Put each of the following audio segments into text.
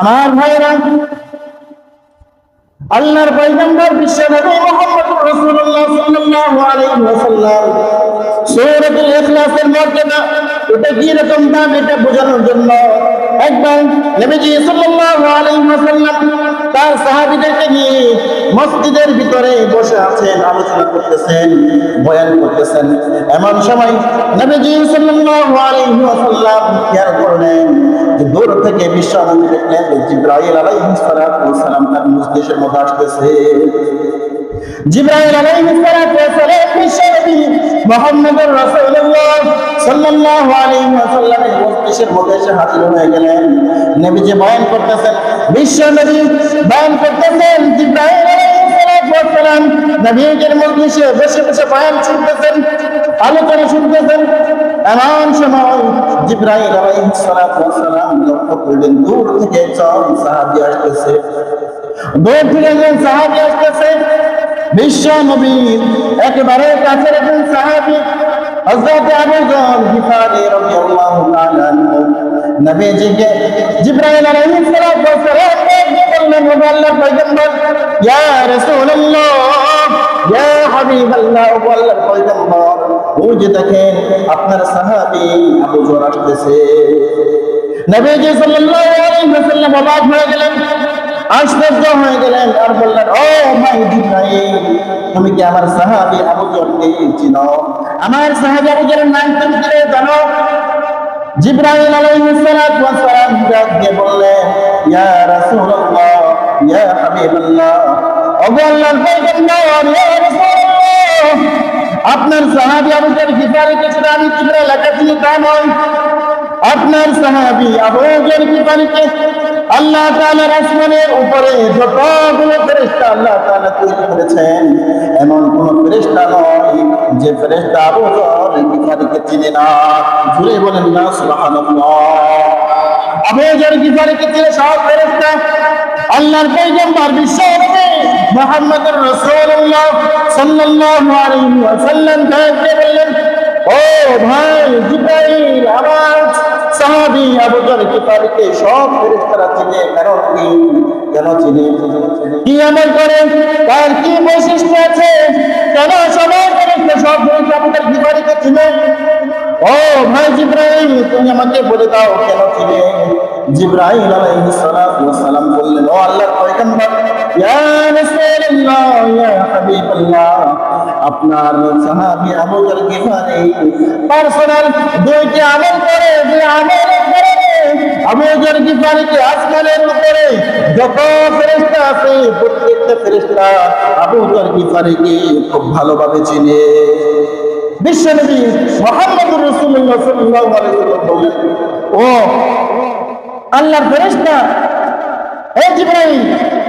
আমার ভাইরা, আল্লাহর পয়গম্বর বিশ্বনবী মুহাম্মদুর মুহাম্মদ রাসূলুল্লাহ সাল্লাল্লাহু আলাইহি ওয়াসাল্লাম, সূরাতুল ইখলাসের মর্যাদা, এটা কি রকম দাম এটা বোঝানোর জন্য? একবার নবীজি দূর থেকে বিশ্ব দেখলেন জিব্রাইল আলাইহিস সালাম তার মজলিসের মধ্যে আসতেছে। জিব্রাইল আলাইহিস সালাম বিশ্ব সাল্লাল্লাহু আলাইহি ওয়াসাল্লামের মজলিসের মধ্যে এসে হাজির হয়ে গেলেন। নবী যে বয়ান করতেছেন, বিশ্ব নবী বয়ান করতেছেন, জিব্রাইল আলাইহিস সালাতু ওয়াস সালাম নবীর মজলিসে বসে বসে বয়ান শুনতেছেন, আলোচনা শুনতেছেন। এমন সময় জিব্রাইল আলাইহিস সালাতু ওয়াস সালাম লক্ষ্য করলেন, দূর থেকে একজন সাহাবী আসতেছে। দূর থেকে একজন সাহাবী আসতেছে। বিশ্ব নবীর একেবারে কাছের একজন সাহাবী হযরত আবু যর গিফারি রাদিয়াল্লাহু নবীজিকে আপনার সাহাবী আবু যর আসতেছে। নবীজি ওয়াসাল্লাম অবাক হয়ে গেলেন, আশ্চর্য হয়ে গেলেন, আর বললেন, ও ভাই তুমি কি আমার সাহাবী আবু জরকে চিনো? আমার সাহাবী আবু নাম তুমি কি জানো? জিব্রাইল আলাইহিস সালাতু ওয়াস সালাম ইয়া রাসূলুল্লাহ, ইয়া হাবিবাল্লাহ আল্লাহর পয়গম্বর, ইয়া রাসূলুল্লাহ, আপনার সাহাবী জর গিফারিকে শুধু আমি চিনি তা নয়। আপনার সাহাবী আবু জর গিফারিকে আল্লাহ তাআলার আসমানের উপরে যতগুলো ফেরেশতা আল্লাহ তাআলা তৈরি করেছেন, এমন কোন ফেরেশতা নয়। যে ফেরেশতা আবু জর গিফারিকে চিনে না, জুড়ে বলেন, না, সুবহানাল্লাহ। আবু জর গিফারিকে চিনে, সব ফেরেশতা আল্লাহর পয়গম্বর বিশ্ব নবী মুহাম্মদুর রাসূলুল্লাহ সাল্লাল্লাহু আলাইহি ওয়াসাল্লাম তাকে বললেন, ও ভাই জিব্রাইল, আমার সাহাবী আবু জর গিফারিকে সব ফেরেশতারা চিনে কারণ কি? কেন চিনে? কি আমল করে? তার কি বৈশিষ্ট্য আছে? কেন সবাই ফেরেশতা সব ফেরেশতা আবু জর গিফারিকে চিনে ও ভাই জিব্রাইল, তুমি আমাকে বলে দাও কেন হাবিবাল্লাহ, আপনার সাহাবী আবু পার্সোনাল দুইটি আমল করে, যে আমল আবু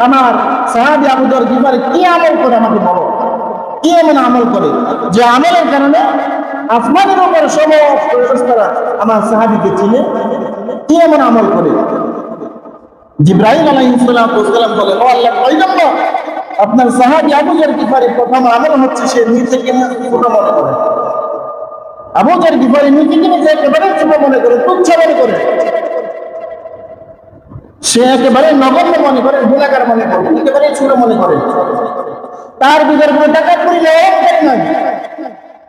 আমার সাহাবী আবু গিফারি কি আমল করে আমাকে বলো? কি এমন আমল করে? যে আমলের কারণে আসমানের উপর সমস্ত আমার সাহাবীকে চিনে কি এমন আমল করে। জিব্রাহিম আলাইহিস সালাতু ওয়াস সালাম বলে, ও পয়গম্বর, আপনার সাহাবী আবু জর গিফারি প্রথম আমল হচ্ছে সে নিজেকে ছোট মনে করে। আবু জর গিফারি নিজেকে নিজে একেবারে ছোট মনে করে, তুচ্ছ মনে করে। সে একেবারে নগণ্য মনে করে গুণাকার মনে করে, একেবারে ছোট মনে করে। তার ভিতরে কোনো টাকাপুরি নেই নাই।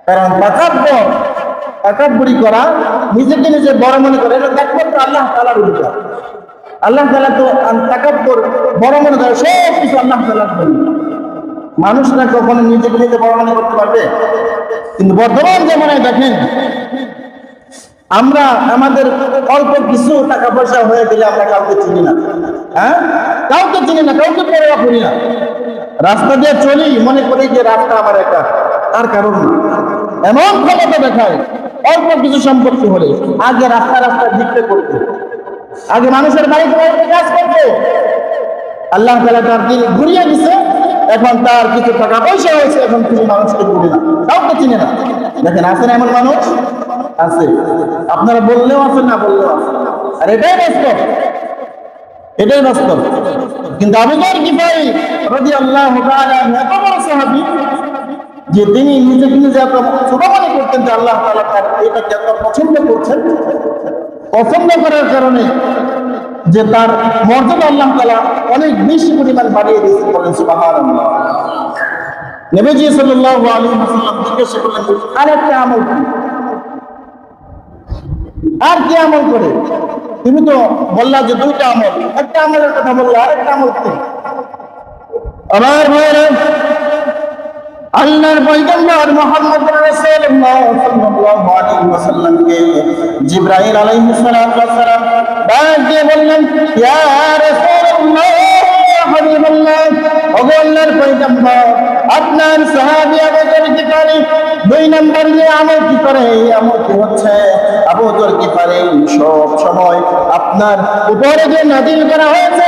কারণ টাকাব্য টাকাপুরি করা নিজেকে নিজে বড় মনে করে, এটা একমাত্র আল্লাহ তালার অধিকার। আল্লাহ তালা তো টাকাব্বর বড় মনে করে সব কিছু আল্লাহ তালার মানুষরা কখনো নিজেকে নিজে বড় মনে করতে পারবে? কিন্তু বর্তমান জামানায় দেখেন, আমরা আমাদের অল্প কিছু টাকা পয়সা হয়ে গেলে আমরা কাউকে চিনি না। হ্যাঁ? কাউকে চিনি না, কাউকে পরোয়া করি না। রাস্তা দিয়ে চলি, মনে করি যে রাস্তা আমার একা। তার কারণ। এমন ক্ষমতা দেখায়, অল্প কিছু সম্পত্তি হলে আগে রাস্তা রাস্তা জিততে করতো। আগে মানুষের বাড়িতে বাড়িতে কাজ করতো। আল্লাহ তালা তার দিন ঘুরিয়ে দিছে, এখন তার কিছু টাকা পয়সা হয়েছে, এখন কিছু মানুষকে চিনে না। কাউকে চিনে না। দেখেন, আছেন এমন মানুষ? আছে। আপনারা বললেও আছেন না বললেও আর এটাই বাস্তব। এটাই বাস্তব। কিন্তু আবু বকর গিফারি রাদিয়াল্লাহু তাআলা, এত বড় সাহাবী যে তিনি নিজেকে নিজে এত ছোট মনে করতেন যে আল্লাহ তাআলা তার এটাকে এত পছন্দ করছেন। পছন্দ করার কারণে যে তার মর্যাদা আল্লাহ তালা অনেক বেশি পরিমাণ বাড়িয়ে দিয়েছে বলেন সুবহানাল্লাহ। নবীজি সাল্লাল্লাহু আলাইহি ওয়াসাল্লাম জিজ্ঞাসা করলেন আরেকটা আমল আর কি আমল করে? তুমি তো বললা যে দুইটা আমল। একটা আমলের কথা বললা আরেকটা আমল কি? আমার ভাইরা আল্লাহর পয়গম্বর মুহাম্মদ রাসূলুল্লাহ সাল্লাল্লাহু আলাইহি ওয়াসাল্লামকে জিবরাইল আলাইহিস সালাম ডাক দিয়ে বললেন, ইয়া রাসূলুল্লাহ, ইয়া হাবিবাল্লাহ, ওগো আল্লাহর পয়গম্বর, আপনার সাহাবী আবু যর দুই নম্বর যে আমল কি করে? এই আমল কি হচ্ছে? আবু যর গিফারি সব সময় আপনার উপরে যে নাজিল করা হয়েছে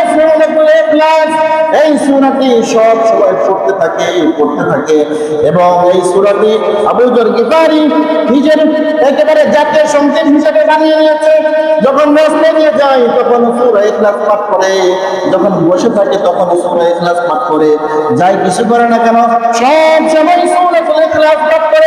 এই সূরাটি সব সময় পড়তে থাকে পড়তে থাকে। এবং এই সূরাটি আবু যর গিফারি নিজের একেবারে জাতীয় সংগীত হিসেবে বানিয়ে নিয়েছে। যখন রাস্তায় নিয়ে যায়, তখন সূরা ইখলাস পাঠ করে। যখন বসে থাকে, তখন সূরা ইখলাস পাঠ করে। যাই কিছু করে না কেন, সব সময় সূরাতুল ইখলাস পাঠ করে।